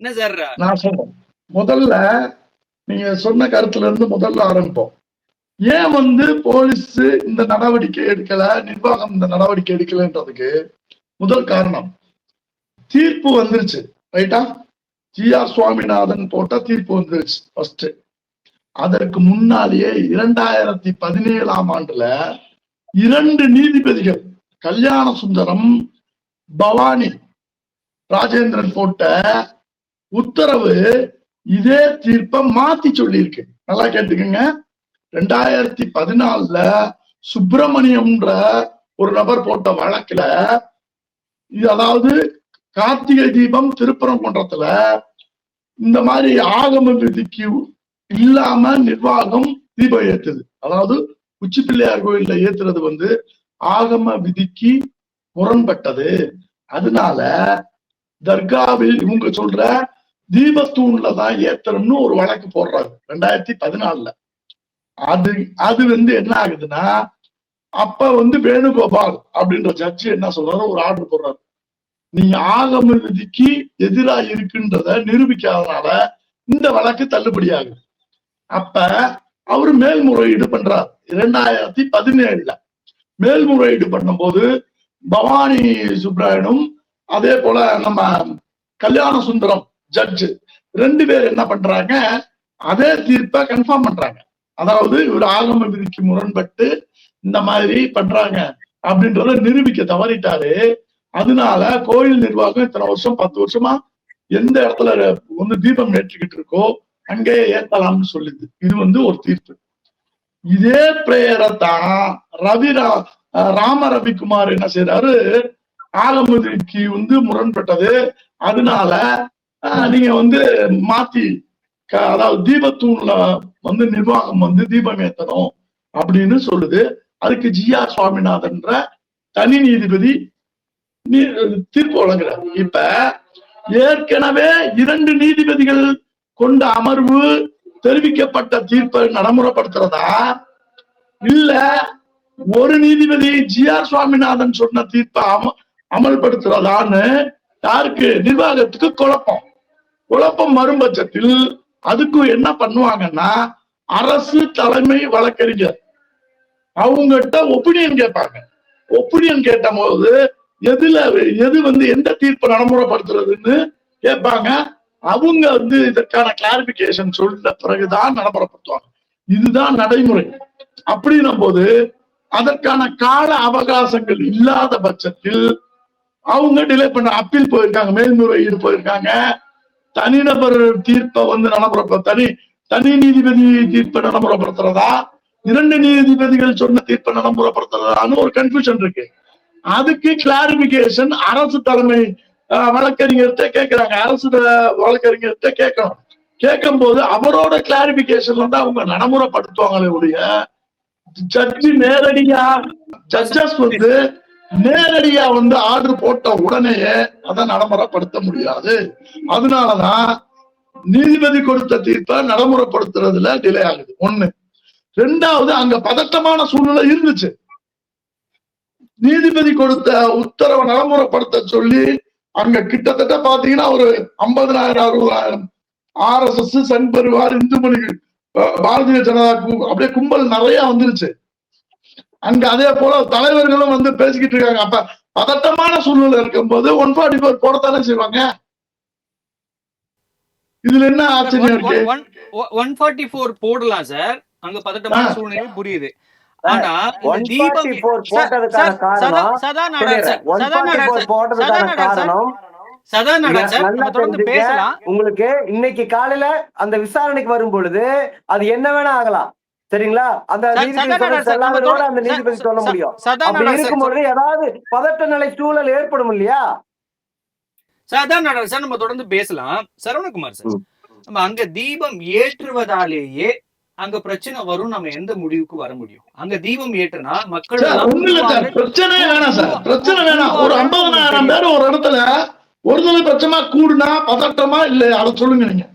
என்ன சார் நான் சொல்றேன். முதல்ல நீங்க சொன்ன கருத்துல இருந்து முதல்ல ஆரம்பிப்போம். ஏன் வந்து போலீஸ் இந்த நடவடிக்கை எடுக்கல நிர்வாகம் இந்த நடவடிக்கை எடுக்கலன்றதுக்கு முதல் காரணம் தீர்ப்பு வந்துருச்சு ரைட்டா ஜி ஆர் சுவாமிநாதன் போட்ட தீர்ப்பு வந்துருச்சு ஃபர்ஸ்ட் அதற்கு முன்னாலேயே இரண்டாயிரத்தி பதினேழாம் ஆண்டுல இரண்டு நீதிபதிகள் கல்யாண சுந்தரம் பவானி ராஜேந்திரன் போட்ட உத்தரவு இதே தீர்ப்பை மாத்தி சொல்லியிருக்கு. நல்லா கேட்டுக்கங்க. ரெண்டாயிரத்தி பதினாலுல சுப்பிரமணியம்ன்ற ஒரு நபர் போட்ட வழக்குல இது அதாவது கார்த்திகை தீபம் திருப்பரங்குன்றத்துல இந்த மாதிரி ஆகம விதிக்கு இல்லாம நிர்வாகம் தீபம் ஏத்துது. அதாவது உச்சி பிள்ளையார் கோயில்ல ஏத்துறது வந்து ஆகம விதிக்கு முரண்பட்டது அதனால தர்காவில் இவங்க சொல்ற தீபத்தூண்ல தான் ஏத்தணும்னு ஒரு வழக்கு போடுறாரு ரெண்டாயிரத்தி பதினாலுல. அது அது வந்து என்ன ஆகுதுன்னா அப்ப வந்து வேணுகோபால் அப்படின்ற ஜட்ஜி என்ன சொல்றாரு ஒரு ஆர்டர் போடுறாரு. நீங்க ஆகம விதிக்கு எதிரா இருக்குன்றத நிரூபிக்காதனால இந்த வழக்கு தள்ளுபடி ஆகுது. அப்ப அவரு மேல்முறையீடு பண்றார் இரண்டாயிரத்தி பதினேழுல. மேல்முறையீடு பண்ணும்போது பவானி சுப்ராயனும் அதே போல நம்ம கல்யாண சுந்தரம் ஜட்ஜு ரெண்டு பேர் என்ன பண்றாங்க? அதே தீர்ப்பை கன்ஃபார்ம் பண்றாங்க. அதாவது இவர் ஆகம விதிக்கு முரண்பட்டு இந்த மாதிரி பண்றாங்க அப்படின்றத நிரூபிக்க தவறிட்டாரு. அதனால கோயில் நிர்வாகம் இத்தனை வருஷம் பத்து வருஷமா எந்த இடத்துல வந்து தீபம் ஏற்றிக்கிட்டு இருக்கோ அங்கே ஏத்தலாம்னு சொல்லுது. இது வந்து ஒரு தீர்ப்பு. இதே பிரேயரை தான் ரவி ரா- ராம ரவிக்குமார் என்ன செய்யறாரு ஆகமதிக்கு வந்து முரண்பட்டது. அதனால நீங்க வந்து மாத்தி அதாவது தீபத்தூண்ல வந்து நிர்வாகம் வந்து தீபம் ஏத்தணும் அப்படின்னு சொல்லுது. அதுக்கு ஜி ஆர் சுவாமிநாதன்ற தனி நீதிபதி தீர்ப்பு வழங்குறார். இப்ப ஏற்கனவே இரண்டு நீதிபதிகள் கொண்ட அமர்வு தெரிவிக்கப்பட்ட தீர்ப்பை நடைமுறைப்படுத்துறதா? இல்ல ஒரு நீதிபதி ஜி ஆர் சுவாமிநாதன் சொன்ன தீர்ப்பை அம அமல்படுத்துறதான்னு யாருக்கு நிர்வாகத்துக்கு குழப்பம். குழப்பம் வரும் பட்சத்தில் அதுக்கு என்ன பண்ணுவாங்கன்னா அரசு தலைமை வழக்கறிஞர். அவங்ககிட்ட ஒப்பீனியன் கேட்பாங்க. ஒப்பீனியன் கேட்ட போது எதுல எது வந்து எந்த தீர்ப்பு நடைமுறைப்படுத்துறதுன்னு கேட்பாங்க. அவங்க வந்து இதற்கான கிளாரிபிகேஷன் சொல்லிட்ட பிறகுதான் நடைமுறைப்படுத்துவாங்க. இதுதான் நடைமுறை. அப்படின்னும் போது அதற்கான கால அவகாசங்கள் இல்லாத பட்சத்தில் அவங்க டிலே பண்ண அப்பீல் போயிருக்காங்க மேல்முறையீடு போயிருக்காங்க. தனிநபர் தீர்ப்பை வந்து நடைமுறை தனி தனி நீதிபதி தீர்ப்பை நடைமுறைப்படுத்துறதா? இரண்டு நீதிபதிகள் சொன்ன தீர்ப்பை நடைமுறைப்படுத்துறதான்னு ஒரு கன்ஃபியூஷன் இருக்கு. அதுக்கு கிளாரிபிகேஷன் அரசு தலைமை வழக்கறிஞர்கிட்ட கேட்கிறாங்க அரசு வழக்கறிஞர்கிட்ட கேட்கணும். கேட்கும் போது அவரோட கிளாரிபிகேஷன்ல தான் அவங்க நடைமுறைப்படுத்துவாங்களே உடைய ஜட்ஜி நேரடியா ஜட்ஜஸ் வந்து நேரடியா வந்து ஆர்டர் போட்ட உடனேயே அதை நடைமுறைப்படுத்த முடியாது. அதனாலதான் நீதிபதி கொடுத்த தீர்ப்பை நடைமுறைப்படுத்துறதுல டிலே ஆகுது. ஒண்ணு. ரெண்டாவது அங்க பதட்டமான சூழ்நிலை இருந்துச்சு. நீதிபதி கொடுத்த உத்தரவை நடைமுறைப்படுத்த சொல்லி அங்க கிட்டத்தட்ட பாத்தீங்கன்னா ஒரு ஐம்பதனாயிரம் அறுபதாயிரம் R S S Sangh Parivar Hindu Munnani Bharatiya Janata அப்படியே கும்பல் நிறைய வந்துருச்சு. அங்க அதே போல தலைவர்களும் வந்து பேசிக்கிட்டு இருக்காங்க அப்ப பதட்டமான சூழ்நிலை இருக்கும்போது ஒன் ஃபார்ட்டி ஃபோர் போடத்தானே செய்வாங்க இதுல என்ன ஆச்சரியம் இருக்கு ஒன் ஃபார்ட்டி ஃபோர் போடலாம் சார் அங்க பதட்டமான. சூழ்நிலை புரியுது ஆனா தீபம் 144 சார், போட்டதுக்கான சார், காரணம் சதா- சதா நாடார் சார், சதா நாடார் 144 சார், போட்டதுக்கான சதா நாடார் சார், காரணம் சதா நாடார் சார், நல்லா நம்ம தொடர்ந்து தெரிஞ்சுக்க, பேசலாம் உங்களுக்கு இன்னைக்கு காலையில அந்த விசாரணைக்கு வரும் பொழுது அது என்ன வேணா ஆகலாம் சரிங்களா? அந்த சார், நீதிபதி சார், அந்த நீதிபதி சார், சொல்ல சார், முடியும். அப்படி சார், இருக்கும்பொழுது ஏதாவது பதட்ட நிலை சூழல் ஏற்படும் இல்லையா? சதா நாடார் சார் நம்ம தொடர்ந்து பேசலாம். சரவணகுமார் சார். நம்ம அங்க தீபம் ஏற்றுவதாலேயே அங்க பிரச்சனை வரும் நம்ம எந்த முடிவுக்கு வர முடியும்? அங்க தீபம் ஏற்றுனா மக்கள் சார் சார். பிரச்சனையே வேணாம் சார் பிரச்சனை வேணாம் ஒரு ஐம்பதனாயிரம் பேர் ஒரு இடத்துல ஒரு தலை பட்சமா கூடுனா பதட்டமா இல்ல அதை சொல்லுங்க நீங்க.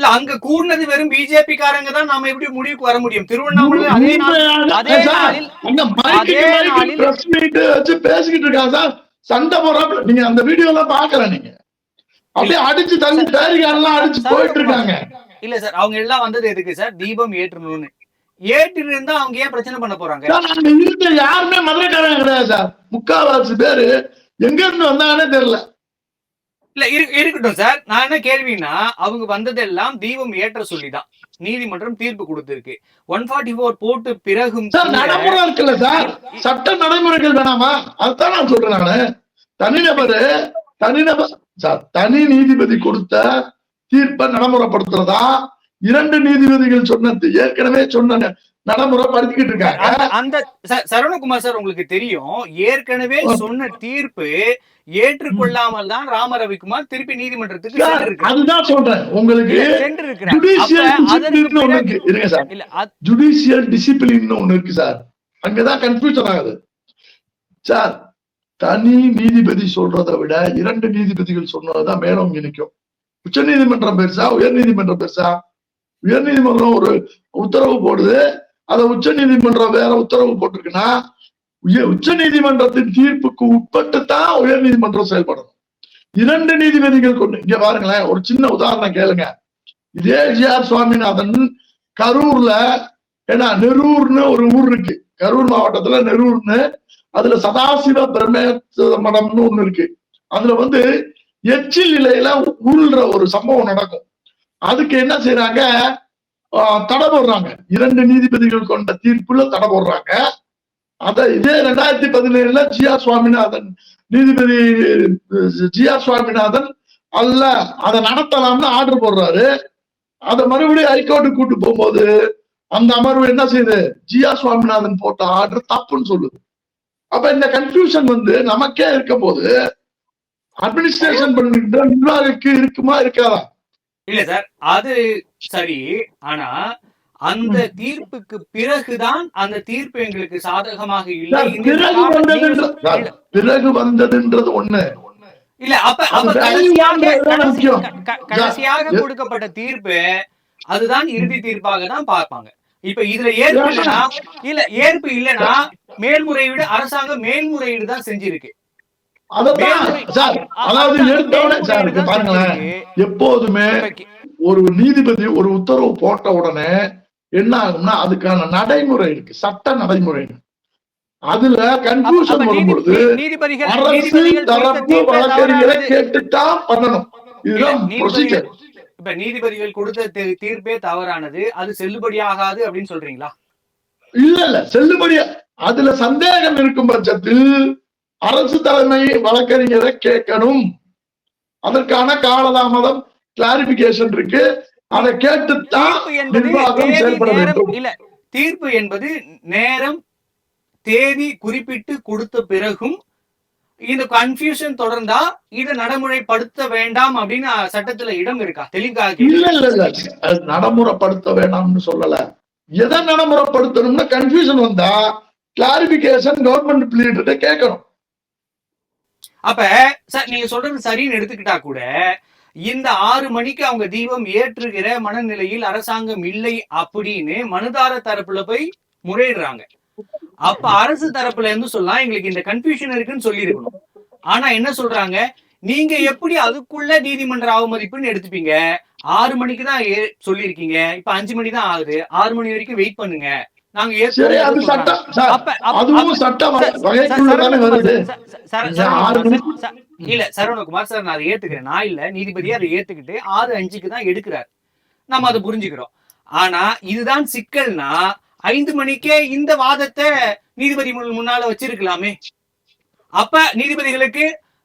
இல்ல அங்க கூடுனது வெறும் பிஜேபி காரங்க தான் நாம எப்படி முடிவுக்கு வர முடியும்? திருவண்ணாமலை அதே பேசிக்கிட்டு இருக்காங்க சார்? சண்டை போறாப்புல நீங்க அந்த வீடியோ எல்லாம் பாக்கல நீங்க. அப்படியே அடிச்சு தள்ளி பேரிகாரெல்லாம் அடிச்சு போயிட்டு இருக்காங்க. இல்ல சார் அவங்க எல்லாம் வந்தது எதுக்கு சார்? தீபம் ஏற்றணும்னு. ஏற்றி இருந்தா அவங்க ஏன் பிரச்சனை பண்ண போறாங்க? யாருமே மதுரைக்காரங்க கிடையாது சார். முக்கால்வாசி பேரு. எங்க இருந்து வந்தாங்கன்னே தெரியல. இல்ல இரு- இருக்கட்டும் சார். நான் என்ன கேள்வின்னா அவங்க வந்ததெல்லாம் தீபம் ஏற்ற சொல்லிதான். நீதிமன்றம் தீர்ப்பு கொடுத்திருக்கு. ஒன் ஃபார்ட்டி ஃபோர் போட்டு பிறகும் நடைமுறை இருக்குல்ல சார். சட்ட நடைமுறைகள் வேணாமா? அதுதான் நான் சொல்றேன் நானு. தனிநபரு தனிநபர் சார் தனி நீதிபதி கொடுத்த தீர்ப்பை நடைமுறைப்படுத்துறதா? இரண்டு நீதிபதிகள் சொன்னது ஏற்கனவே சொன்ன நடைமுறைப்படுத்திக்கிட்டு இருக்காங்க அந்த- சரவணகுமார் சார் உங்களுக்கு தெரியும். ஏற்கனவே சொன்ன தீர்ப்பு ஏற்றுக்கொள்ளாமல் தான் ராம ரவிக்குமார் திருப்பி நீதிமன்றத்துக்கு. அதுதான் சொல்றேன். உங்களுக்கு. ஜுடிஷியல் டிசிப்ளின் ஒண்ணு இருக்கு. சார். இல்ல அது- ஜுடிஷியல் டிசிப்ளின் ஒண்ணு இருக்கு சார். அங்கதான் கன்ஃபியூஷன் ஆகுது. சார் தனி நீதிபதி சொல்றதை விட இரண்டு நீதிபதிகள் சொன்னதுதான் மேலோங்கி நிற்கும் உச்ச நீதிமன்றம் பெருசா உயர் நீதிமன்றம் பெருசா. உயர் நீதிமன்றம் ஒரு உத்தரவு போடுது. அதை உச்ச நீதிமன்றம் வேற உத்தரவு போட்டிருக்குன்னா உச்ச நீதிமன்றத்தின் தீர்ப்புக்கு உட்பட்டு தான் உயர் நீதிமன்றம் செயல்படணும். இரண்டு நீதிபதிகள் கொண்டு இங்க பாருங்களேன் ஒரு சின்ன உதாரணம் கேளுங்க. இதே ஜி ஆர் சுவாமிநாதன் கரூர்ல ஏன்னா நெரூர்னு ஒரு ஊர் இருக்கு. கரூர் மாவட்டத்துல நெரூர்னு அதுல சதாசிவ பிரமேச மடம்னு ஒண்ணு இருக்கு. அதுல வந்து எச்சில் நிலையில உருள்ற ஒரு சம்பவம் நடக்கும். அதுக்கு என்ன செய்யறாங்க தடை போடுறாங்க. இரண்டு நீதிபதிகள் கொண்ட தீர்ப்புல தடை போடுறாங்க. அத இதே ரெண்டாயிரத்தி பதினேழுல ஜி ஆர் சுவாமிநாதன் நீதிபதி ஜி ஆர் சுவாமிநாதன் அல்ல அதை நடத்தலாம்னு ஆர்டர் போடுறாரு. அதை மறுபடியும் ஹைகோர்ட்டு கூட்டு போகும்போது அந்த அமர்வு என்ன செய்யுது? ஜி ஆர் சுவாமிநாதன் போட்ட ஆர்டர் தப்புன்னு சொல்லுது. அப்ப இந்த கன்ஃபியூஷன் வந்து நமக்கே இருக்கும் போது அட்மினிஸ்ட்ரேஷன் பண்ணிட்டு நிர்வாகிக்கு இருக்குமா இருக்காதா? இல்ல சார் அது சரி ஆனா அந்த தீர்ப்புக்கு பிறகுதான் அந்த தீர்ப்பு எங்களுக்கு சாதகமாக இல்லை பிறகு பிறகு வந்ததுன்றது ஒண்ணு. இல்ல அப்ப கடைசியாக கொடுக்கப்பட்ட தீர்ப்பு அதுதான் இறுதி தீர்ப்பாக தான் பார்ப்பாங்க. இப்ப இதுல ஏற்பு இல்லைன்னா இல்ல ஏற்பு இல்லைன்னா மேல்முறையீடு அரசாங்கம் மேல்முறையீடு தான் செஞ்சிருக்கு. அதாவது பாருங்களேன். எப்போதுமே ஒரு நீதிபதி ஒரு உத்தரவு போட்ட உடனே என்ன ஆகும்னா அதுக்கான நடைமுறை இருக்கு சட்ட நடைமுறை அதுல கன்ஃபியூஷன் வரும்பொழுது அரசு தரப்பு வழக்கறிஞரை. கேட்டுத்தான் பண்ணணும் இதுதான் ப்ரொசீஜர் இப்ப நீதிபதிகள் கொடுத்த தீர்ப்பே தவறானது அது செல்லுபடியாகாது அப்படின்னு சொல்றீங்களா இல்ல இல்ல செல்லுபடியா அதுல சந்தேகம் இருக்கும் பட்சத்தில் அரசு தலைமை வழக்கறிஞரை கேட்கணும். அதற்கான காலதாமதம் கிளாரிபிகேஷன் இருக்கு. அதை கேட்டுத்தான் நிர்வாகம் செயல்பட வேண்டும். இல்ல. தீர்ப்பு என்பது நேரம் தேதி குறிப்பிட்டு கொடுத்த பிறகும் இந்த கன்ஃபியூஷன் தொடர்ந்தா இதை நடைமுறைப்படுத்த வேண்டாம் அப்படின்னு சட்டத்துல இடம் இருக்கா? தெளிவாக. இல்ல இல்ல இல்ல. நடைமுறைப்படுத்த வேணாம்னு சொல்லல. எதை நடைமுறைப்படுத்தணும்னு கன்ஃபியூஷன் வந்தா கிளாரிபிகேஷன் கவர்மெண்ட் பிளீட்டு கேட்கணும். அப்ப சார் நீங்க சொல்றது சரின்னு எடுத்துக்கிட்டா கூட இந்த ஆறு மணிக்கு அவங்க தீபம் ஏற்றுகிற மனநிலையில் அரசாங்கம் இல்லை அப்படின்னு மனுதார தரப்புல போய் முறையிடுறாங்க. அப்ப அரசு தரப்புல இருந்து சொல்லலாம் எங்களுக்கு இந்த கன்ஃபியூஷன் இருக்குன்னு சொல்லியிருக்கணும். ஆனா என்ன சொல்றாங்க? நீங்க எப்படி அதுக்குள்ள நீதிமன்ற அவமதிப்புன்னு எடுத்துப்பீங்க? ஆறு மணிக்கு தான் சொல்லியிருக்கீங்க. இப்ப அஞ்சு மணி தான் ஆகுது. ஆறு மணி வரைக்கும் வெயிட் பண்ணுங்க. நாங்க இல்ல சரவணகுமார் சார் நான் அதை ஏத்துக்கிறேன். நான் இல்ல. நீதிபதி அதை ஏத்துக்கிட்டு ஆறு அஞ்சுக்கு தான் எடுக்கிறார். நம்ம அதை புரிஞ்சுக்கிறோம். ஆனா இதுதான் சிக்கல்னா ஐந்து மணிக்கே இந்த வாதத்தை நீதிபதி முன்- முன்னால வச்சிருக்கலாமே. அப்ப நீதிபதிகளுக்கு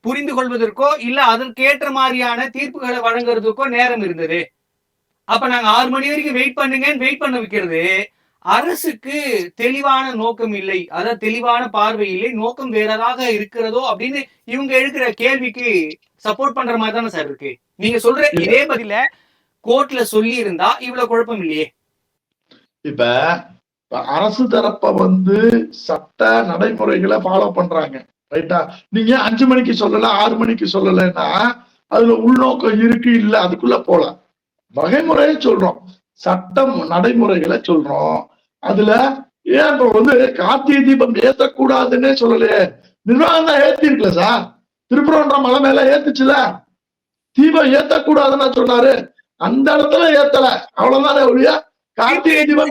புரிந்து கொள்வதற்கோ இல்ல அதற்கேற்ற மாதிரியான தீர்ப்புகளை வழங்குறதுக்கோ நேரம் இருந்தது. அப்ப நாங்க ஆறு மணி வரைக்கும் வெயிட் பண்ணுங்கன்னு வெயிட் பண்ண வைக்கிறது அரசுக்கு தெளிவான நோக்கம் இல்லை. அதாவது தெளிவான பார்வை இல்லை. நோக்கம் வேறதாக இருக்கிறதோ அப்படின்னு இவங்க எழுக்கிற கேள்விக்கு சப்போர்ட் பண்ற மாதிரி தானே சார் இருக்கு. நீங்க சொல்ற இதே பதில கோர்ட்ல சொல்லி இருந்தா இவ்வளவு குழப்பம் இல்லையே. இப்ப அரசு தரப்ப வந்து சட்ட நடைமுறைகளை ஃபாலோ பண்றாங்க. ரைட்டா நீங்க அஞ்சு மணிக்கு சொல்லல ஆறு மணிக்கு சொல்லலைன்னா அதுல உள்நோக்கம் இருக்கு இல்ல அதுக்குள்ள போலாம். வகைமுறையை சொல்றோம். சட்டம் நடைமுறைகளை சொல்றோம். அதுல ஏன் இப்ப வந்து கார்த்திகை தீபம் ஏத்தக்கூடாதுன்னே சொல்லலையே? நிர்வாகம் தான் ஏத்தி சார். திருப்பரன்ற மலை மேல ஏத்துச்சுல. தீபம் ஏத்தக்கூடாதுன்னு சொன்னாரு. அந்த இடத்துல ஏத்தல. அவ்வளவுதானே ஒழிய கார்த்திகை தீபம்